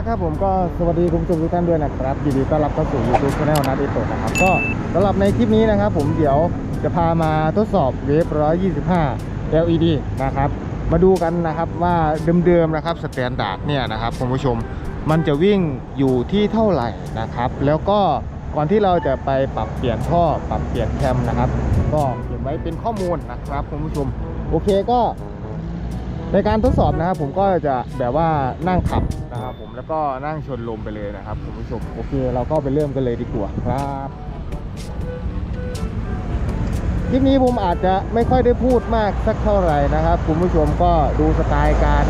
นะครับผมก็สวัสดีคุณผู้ชมทุกท่านด้วยนะครับยินดีต้อนรับเข้าสู่ YouTube Channel นัดเอโตนะครับก็สำหรับในคลิปนี้นะครับ ผมเดี๋ยวจะพามาทดสอบเวฟ125 LED นะครับมาดูกันนะครับว่าเดิมๆนะครับสแตนดาร์ดเนี่ยนะครับคุณผู้ชมมันจะวิ่งอยู่ที่เท่าไหร่นะครับ แล้วก็ก่อนที่เราจะไปปรับเปลี่ยนท่อปรับเปลี่ยนแคมนะครับ ก็เก็บไว้เป็นข้อมูลนะครับคุณผู้ชมโอเคก็ ในการทดสอบนะครับผมก็จะแบบว่านั่งขับนะครับผมแล้วก็นั่งชนลมไปเลยนะครับคุณผู้ชมโอเคเราก็ไปเริ่มกันเลยดีกว่าครับคลิปนี้ผมอาจจะไม่ค่อยได้พูดมากสักเท่าไหร่นะครับคุณผู้ชมก็ดูสไตล์การ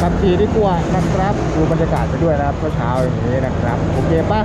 ขับขี่ดีกว่านะครับดูบรรยากาศไปด้วยนะครับเช้าๆอย่างนี้นะครับโอเคปะ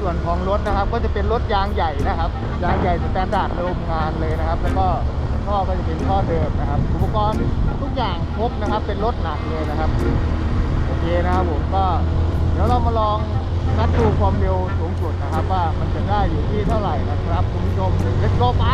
ส่วนของรถนะครับ ก็จะเป็นรถยางใหญ่นะครับ ยางใหญ่สแตนดาร์ดโรงงานเลยนะครับ แล้วก็ท่อก็จะเป็นท่อเดิมนะครับ อุปกรณ์ทุกอย่างครบนะครับ เป็นรถหนักเลยนะครับโอเคนะครับผมก็เดี๋ยวเรามาลองนัดดูความเร็วสูงสุดนะครับ ว่ามันจะได้อยู่ที่เท่าไหร่นะครับคุณผู้ชม let's go ไป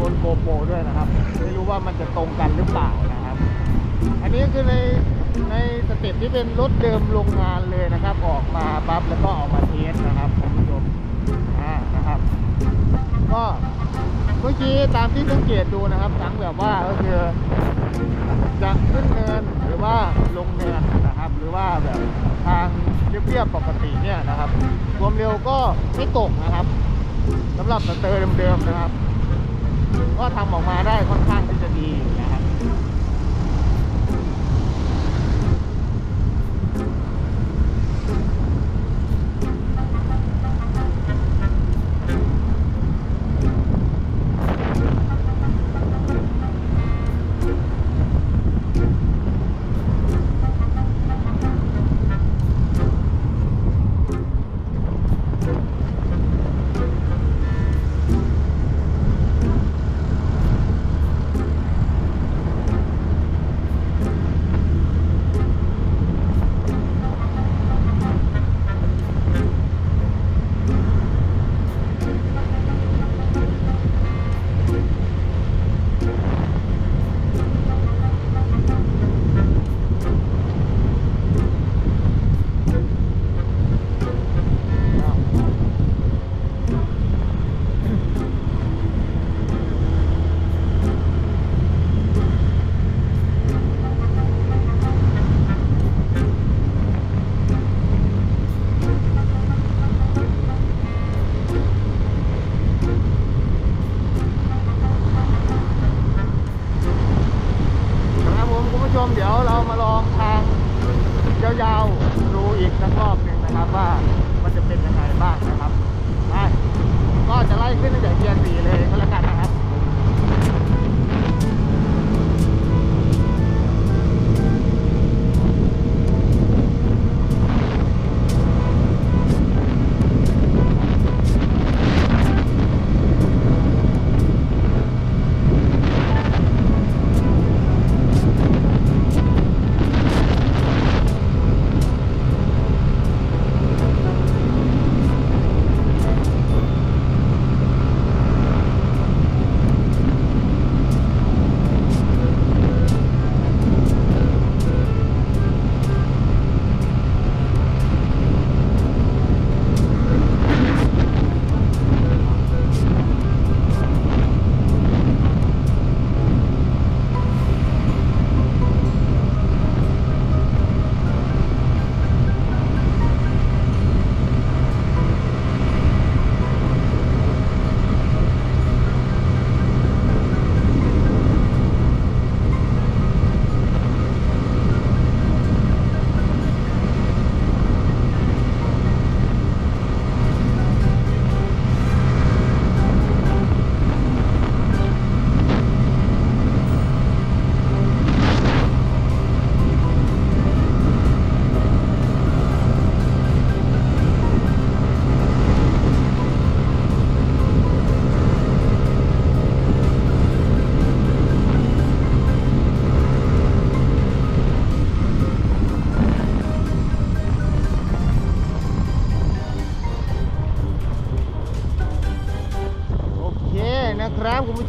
บนโกโปรด้วยนะครับ ไม่รู้ว่ามันจะตรงกันหรือเปล่านะครับ อันนี้คือในในสเต็ปที่เป็นรถเดิมโรงงานเลยนะครับ ออกมาปั๊บแล้วก็ออกมาเทสนะครับคุณผู้ชมอ่านะครับ ก็เมื่อกี้ตามที่สังเกตดูนะครับทั้งแบบว่าก็คือจะขึ้นเนินหรือว่าลงเนินนะครับ หรือว่าแบบทางเรียบๆปกติเนี่ยนะครับ ความเร็วก็ไม่ตกนะครับสำหรับสเตอร์เดิมๆนะครับ ก็ทำออกมาได้ค่อนข้างที่จะดี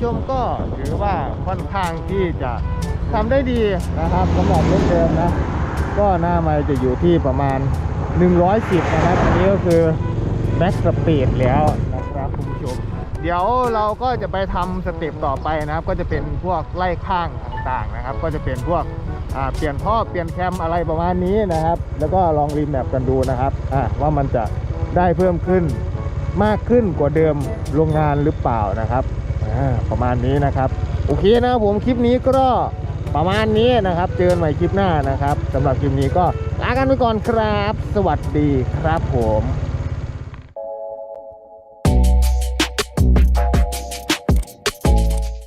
ชมก็ถือว่าค่อนข้างที่จะทำได้ดีนะครับสำหรับรถเดิมนะ ก็หน้าไมล์จะอยู่ที่ประมาณ 110 นะครับ อันนี้ก็คือแบ็กสปีดแล้วนะครับคุณผู้ชม เดี๋ยวเราก็จะไปทำสเต็ปต่อไปนะครับ ก็จะเป็นพวกไล่ข้างต่างๆนะครับ ก็จะเป็นพวกเปลี่ยนท่อเปลี่ยนแคมอะไรประมาณนี้นะครับ แล้วก็ลองรีแมปกันดูนะครับว่ามันจะได้เพิ่มขึ้นมากขึ้นกว่าเดิมโรงงานหรือเปล่านะครับ ประมาณนี้นะครับ โอเคนะผมคลิปนี้ก็ประมาณนี้นะครับ เจอกันใหม่คลิปหน้านะครับสำหรับคลิปนี้ก็ลากันไปก่อนครับ สวัสดีครับผม